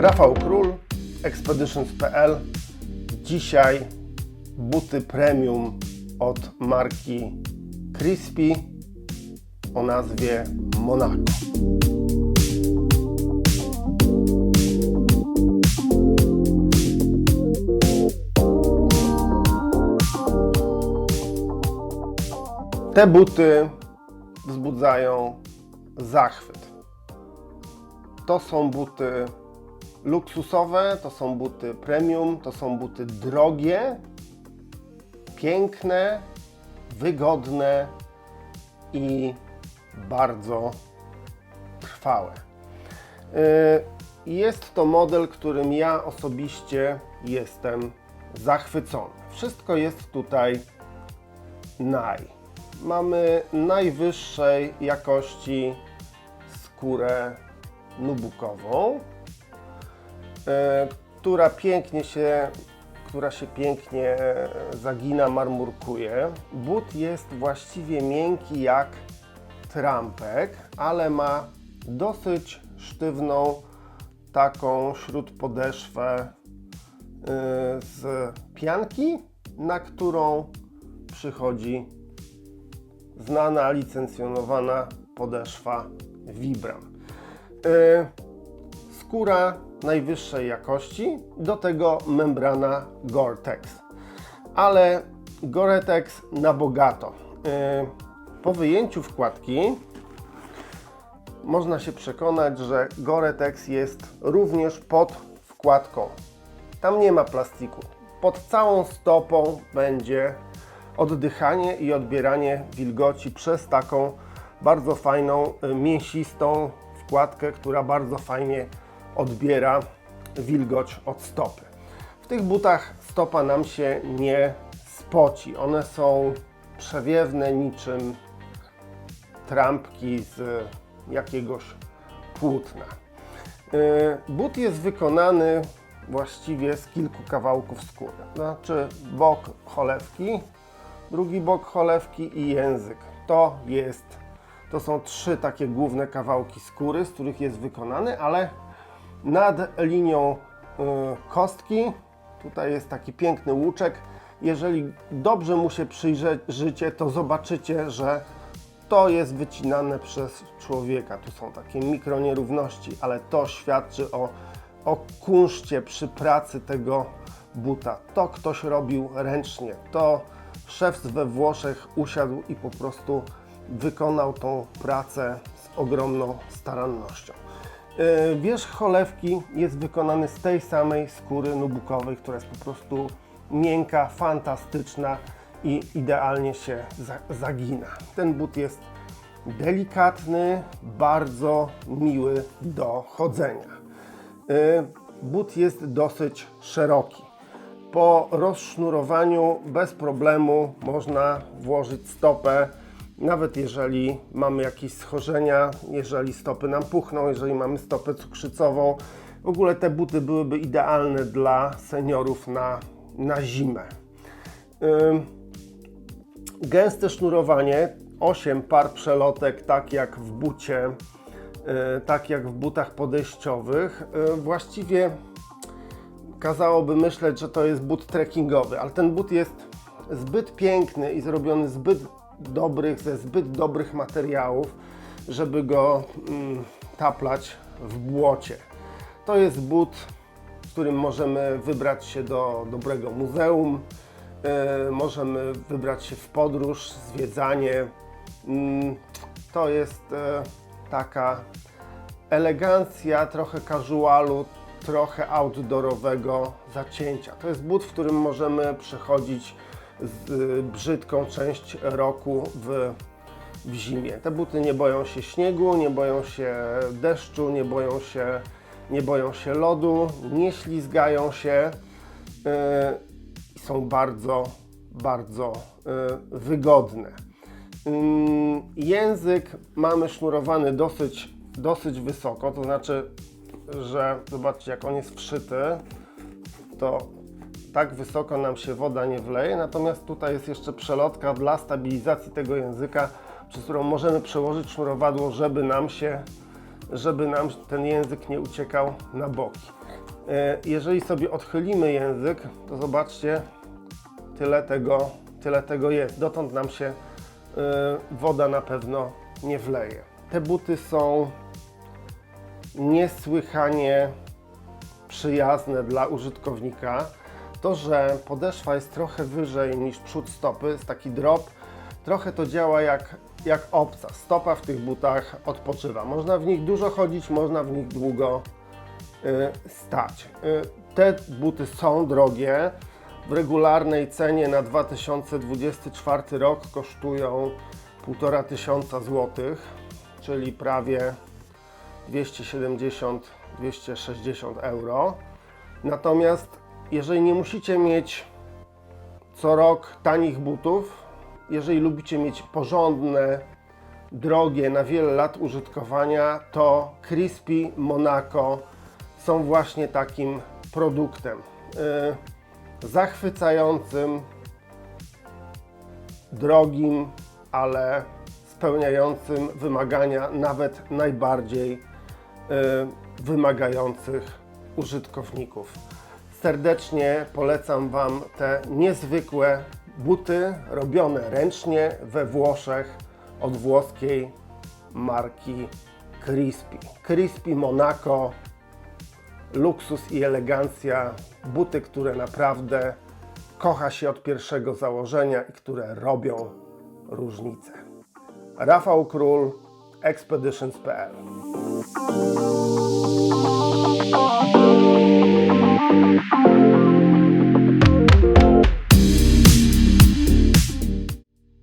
Rafał Król, Expeditions.pl. Dzisiaj buty premium od marki Crispy o nazwie Monaco. Te buty wzbudzają zachwyt. To są buty luksusowe, to są buty premium, to są buty drogie, piękne, wygodne i bardzo trwałe. Yy, Jest to model, którym ja osobiście jestem zachwycony. Wszystko jest tutaj naj. Mamy najwyższej jakości skórę nubukową, która pięknie się, która się pięknie zagina, marmurkuje. But jest właściwie miękki jak trampek, ale ma dosyć sztywną taką śródpodeszwę e, z pianki, na którą przychodzi znana, licencjonowana podeszwa Vibram. Skóra najwyższej jakości, do tego membrana Gore-Tex. Ale Gore-Tex na bogato. Yy, po wyjęciu wkładki można się przekonać, że Gore-Tex jest również pod wkładką. Tam nie ma plastiku. Pod całą stopą będzie oddychanie i odbieranie wilgoci przez taką bardzo fajną, y, mięsistą wkładkę, która bardzo fajnie odbiera wilgoć od stopy. W tych butach stopa nam się nie spoci. One są przewiewne niczym trampki z jakiegoś płótna. Y, But jest wykonany właściwie z kilku kawałków skóry. Znaczy bok cholewki, drugi bok cholewki i język. To jest, to są trzy takie główne kawałki skóry, z których jest wykonany, ale nad linią y, kostki tutaj jest taki piękny łuczek. Jeżeli dobrze mu się przyjrzycie, to zobaczycie, że to jest wycinane przez człowieka. Tu są takie mikronierówności, ale to świadczy o, o kunszcie przy pracy tego buta. To ktoś robił ręcznie. To szewc we Włoszech usiadł i po prostu wykonał tą pracę z ogromną starannością. Yy, Wierzch cholewki jest wykonany z tej samej skóry nubukowej, która jest po prostu miękka, fantastyczna i idealnie się za- zagina. Ten but jest delikatny, bardzo miły do chodzenia. Yy, But jest dosyć szeroki. Po rozsznurowaniu bez problemu można włożyć stopę, nawet jeżeli mamy jakieś schorzenia, jeżeli stopy nam puchną, jeżeli mamy stopę cukrzycową. W ogóle te buty byłyby idealne dla seniorów na, na zimę. Gęste sznurowanie, 8 par przelotek, tak jak w bucie, y, tak jak w butach podejściowych. Y, Właściwie kazałoby myśleć, że to jest but trekkingowy, ale ten but jest zbyt piękny i zrobiony zbyt dobrych, ze zbyt dobrych materiałów, żeby go mm, taplać w błocie. To jest but, w którym możemy wybrać się do dobrego muzeum, yy, możemy wybrać się w podróż, zwiedzanie. Mm, to jest e, taka elegancja, trochę casualu, trochę outdoorowego zacięcia. To jest but, w którym możemy przechodzić z brzydką część roku w, w zimie. Te buty nie boją się śniegu, nie boją się deszczu, nie boją się, nie boją się lodu, nie ślizgają się y, i są bardzo, bardzo y, wygodne. Ym, Język mamy sznurowany dosyć, dosyć wysoko, to znaczy, że zobaczcie jak on jest wszyty, to tak wysoko nam się woda nie wleje, natomiast tutaj jest jeszcze przelotka dla stabilizacji tego języka, przez którą możemy przełożyć sznurowadło, żeby nam się, żeby nam ten język nie uciekał na boki. E, Jeżeli sobie odchylimy język, to zobaczcie, tyle tego, tyle tego jest. Dotąd nam się e, woda na pewno nie wleje. Te buty są niesłychanie przyjazne dla użytkownika. To, że podeszwa jest trochę wyżej niż przód stopy, jest taki drop, trochę to działa jak, jak obca. Stopa w tych butach odpoczywa. Można w nich dużo chodzić, można w nich długo y, stać. Y, te buty są drogie. W regularnej cenie na 2024 rok kosztują 1,5 tysiąca złotych, czyli prawie 270-260 euro. Natomiast jeżeli nie musicie mieć co rok tanich butów, jeżeli lubicie mieć porządne, drogie, na wiele lat użytkowania, to Crispy Monaco są właśnie takim produktem. Yy, zachwycającym, drogim, ale spełniającym wymagania nawet najbardziej y, wymagających użytkowników. Serdecznie polecam Wam te niezwykłe buty robione ręcznie we Włoszech od włoskiej marki Crispy. Crispy Monaco, luksus i elegancja, buty, które naprawdę kocha się od pierwszego założenia i które robią różnicę. Rafał Król, Expeditions.pl thank you.